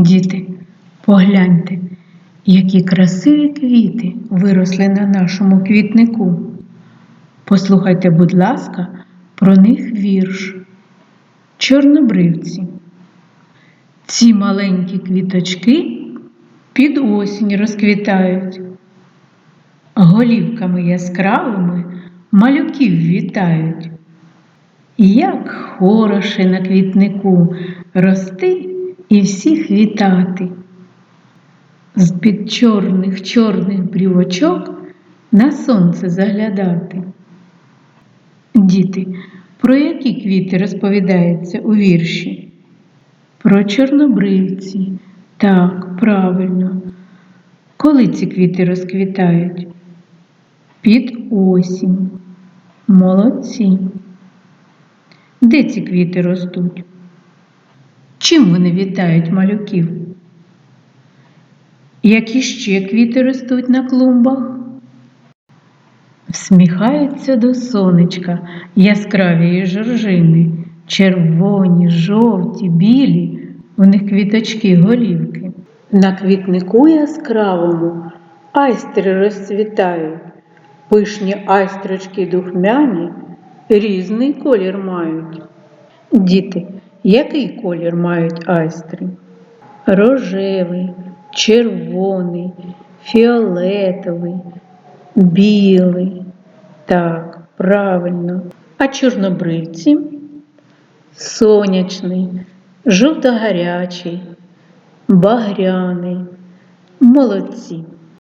Діти, погляньте, які красиві квіти виросли на нашому квітнику. Послухайте, будь ласка, про них вірш. Чорнобривці. Ці маленькі квіточки під осінь розквітають, голівками яскравими малюків вітають. Як хороше на квітнику рости і всіх вітати. З-під чорних чорних брівочок на сонце заглядати. Діти, про які квіти розповідається у вірші? Про чорнобривці. Так, правильно. Коли ці квіти розквітають? Під осінь. Молодці. Де ці квіти ростуть? Чим вони вітають малюків? Які ще квіти ростуть на клумбах? Всміхаються до сонечка яскраві жоржини, червоні, жовті, білі, у них квіточки голівки. На квітнику яскравому айстри розцвітають, пишні айстрочки духмяні, різний колір мають. Діти, який колір мають айстри? Рожевий, червоний, фіолетовий, білий. Так, правильно. А чорнобривці? Сонячний, жовто-гарячий, багряний. Молодці.